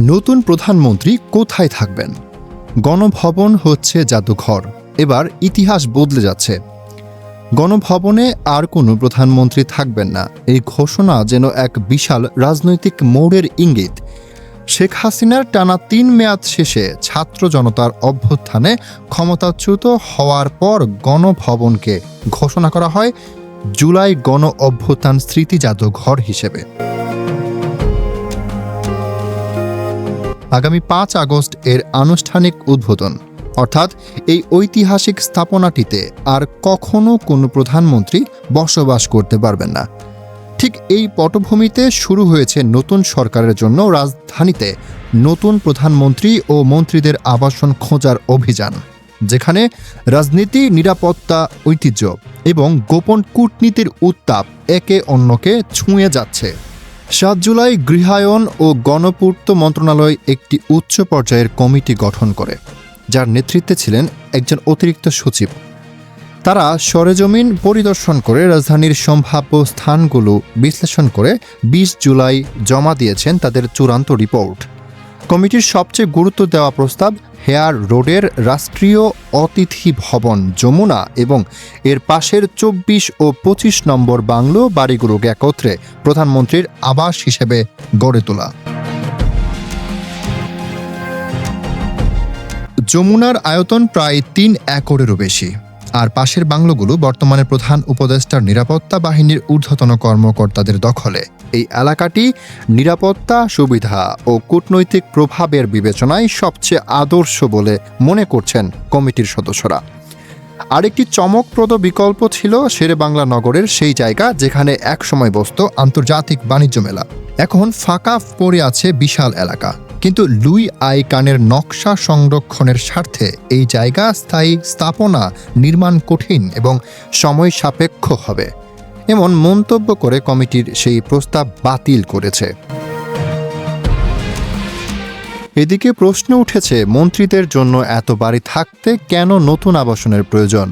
নতুন প্রধানমন্ত্রী কোথায় থাকবেন? গণভবন হচ্ছে জাদুঘর। এবার ইতিহাস বদলে যাচ্ছে। গণভবনে আর কোনো প্রধানমন্ত্রী থাকবেন না। এই ঘোষণা যেন এক বিশাল রাজনৈতিক মোড়ের ইঙ্গিত। শেখ হাসিনার টানা তিন মেয়াদ শেষে ছাত্র জনতার অভ্যুত্থানে ক্ষমতাচ্যুত হওয়ার পর গণভবনকে ঘোষণা করা হয় জুলাই গণ অভ্যুত্থান স্মৃতি জাদুঘর হিসেবে। আগামী পাঁচ আগস্ট এর আনুষ্ঠানিক উদ্বোধন। অর্থাৎ এই ঐতিহাসিক স্থাপনাটিতে আর কখনো কোনো প্রধানমন্ত্রী বসবাস করতে পারবেন না। ঠিক এই পটভূমিতে শুরু হয়েছে নতুন সরকারের জন্য রাজধানীতে নতুন প্রধানমন্ত্রী ও মন্ত্রীদের আবাসন খোঁজার অভিযান, যেখানে রাজনীতি, নিরাপত্তা, ঐতিহ্য এবং গোপন কূটনীতির উত্তাপ একে অন্যকে ছুঁয়ে যাচ্ছে। সাত জুলাই গৃহায়ন ও গণপূর্ত মন্ত্রণালয় একটি উচ্চ পর্যায়ের কমিটি গঠন করে, যার নেতৃত্বে ছিলেন একজন অতিরিক্ত সচিব। তারা সরেজমিন পরিদর্শন করে রাজধানীর সম্ভাব্য স্থানগুলো বিশ্লেষণ করে বিশ জুলাই জমা দিয়েছেন তাদের চূড়ান্ত রিপোর্ট। কমিটির সবচেয়ে গুরুত্ব দেওয়া প্রস্তাব হেয়ার রোডের রাষ্ট্রীয় অতিথি ভবন যমুনা এবং এর পাশের চব্বিশ ও পঁচিশ নম্বর বাংলো বাড়িগুলোকে একত্রে প্রধানমন্ত্রীর আবাস হিসেবে গড়ে তোলা। যমুনার আয়তন প্রায় তিন একরেরও বেশি। আর পাশের বাংলোগুলো বর্তমানে প্রধান উপদেষ্টার নিরাপত্তা বাহিনীর ঊর্ধ্বতন কর্মকর্তাদের দখলে। এই এলাকাটি নিরাপত্তা, সুবিধা ও কূটনৈতিক প্রভাবের বিবেচনায় সবচেয়ে আদর্শ বলে মনে করছেন কমিটির সদস্যরা। আরেকটি চমকপ্রদ বিকল্প ছিল শেরে বাংলা নগরের সেই জায়গা যেখানে একসময় বসত আন্তর্জাতিক বাণিজ্য মেলা। এখন ফাঁকা পড়ে আছে বিশাল এলাকা। কিন্তু লুই আই কানের নকশা সংরক্ষণের স্বার্থে এই জায়গা স্থায়ী স্থাপনা নির্মাণ কঠিন এবং সময় সাপেক্ষ হবে। এমন মন্তব্য করে কমিটির সেই প্রস্তাব বাতিল করেছে। এদিকে প্রশ্ন উঠেছে, মন্ত্রীদের জন্য এত বাড়ি থাকতে কেন নতুন আবাসনের প্রয়োজন?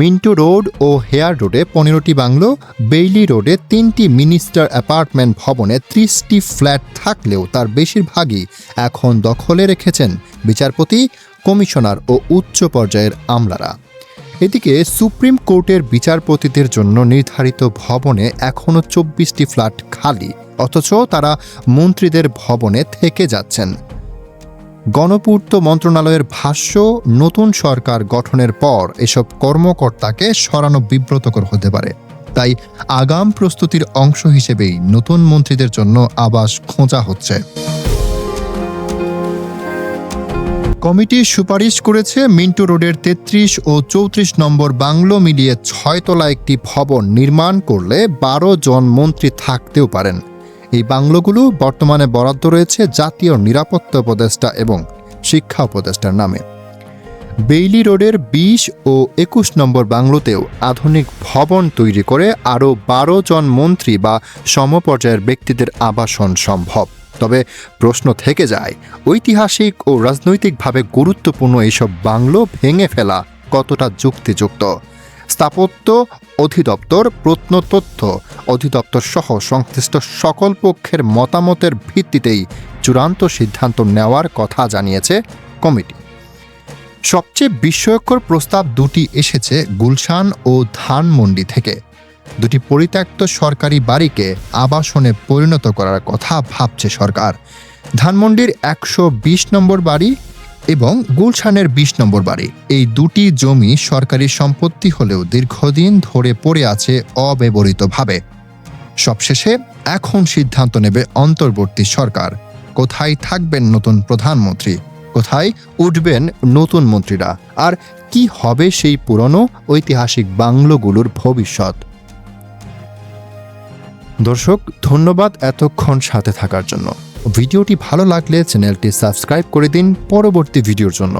মিন্টু রোড ও হেয়ার রোডে পনেরোটি বাংলো, বেইলি রোডে তিনটি মিনিস্টার অ্যাপার্টমেন্ট ভবনে ত্রিশটি ফ্ল্যাট থাকলেও তার বেশিরভাগই এখন দখলে রেখেছেন বিচারপতি, কমিশনার ও উচ্চ পর্যায়ের আমলারা। এদিকে সুপ্রিম কোর্টের বিচারপতিদের জন্য নির্ধারিত ভবনে এখনও চব্বিশটি ফ্ল্যাট খালি, অথচ তারা মন্ত্রীদের ভবনে থেকে যাচ্ছেন। গণপূর্ত মন্ত্রণালয়ের ভাষ্য, নতুন সরকার গঠনের পর এসব কর্মকর্তাকে সরানো বিব্রতকর হতে পারে। তাই আগাম প্রস্তুতির অংশ হিসেবেই নতুন মন্ত্রীদের জন্য আবাস খোঁজা হচ্ছে। কমিটি সুপারিশ করেছে মিন্টু রোডের তেত্রিশ ও চৌত্রিশ নম্বর বাংলো মিলিয়ে ছয়তলা একটি ভবন নির্মাণ করলে বারো জন মন্ত্রী থাকতেও পারেন। এই বাংলোগুলো বর্তমানে বরাদ্দ রয়েছে জাতীয় নিরাপত্তা উপদেষ্টা এবং শিক্ষা উপদেষ্টার নামে। বেইলি রোডের বিশ ও একুশ নম্বর বাংলোতেও আধুনিক ভবন তৈরি করে আরও বারো জন মন্ত্রী বা সমপর্যায়ের ব্যক্তিদের আবাসন সম্ভব। তবে প্রশ্ন থেকে যায়, ঐতিহাসিক ও রাজনৈতিকভাবে গুরুত্বপূর্ণ এইসব বাংলো ভেঙে ফেলা কতটা যুক্তিযুক্ত? স্থাপত্য অধিদপ্তর প্রত্নতথ্য অধিদপ্তর সহ সংশ্লিষ্ট সকল পক্ষের মতামতের ভিত্তিতেই চূড়ান্ত সিদ্ধান্ত নেওয়ার কথা জানিয়েছে কমিটি। সবচেয়ে বিস্ময়কর প্রস্তাব দুটি এসেছে গুলশান ও ধানমন্ডি থেকে। দুটি পরিত্যক্ত সরকারি বাড়িকে আবাসনে পরিণত করার কথা ভাবছে সরকার। ধানমন্ডির একশো বিশ নম্বর বাড়ি এবং গুলশানের বিশ নম্বর বাড়ি। এই দুটি জমি সরকারি সম্পত্তি হলেও দীর্ঘদিন ধরে পড়ে আছে অব্যবহৃতভাবে। সবশেষে এখন সিদ্ধান্ত নেবে অন্তর্বর্তী সরকার। কোথায় থাকবেন নতুন প্রধানমন্ত্রী? কোথায় উঠবেন নতুন মন্ত্রীরা? আর কি হবে সেই পুরনো ঐতিহাসিক বাংলোগুলোর ভবিষ্যৎ? দর্শক, ধন্যবাদ এতক্ষণ সাথে থাকার জন্য। ভিডিওটি ভালো লাগলে চ্যানেলটি সাবস্ক্রাইব করে দিন পরবর্তী ভিডিওর জন্য।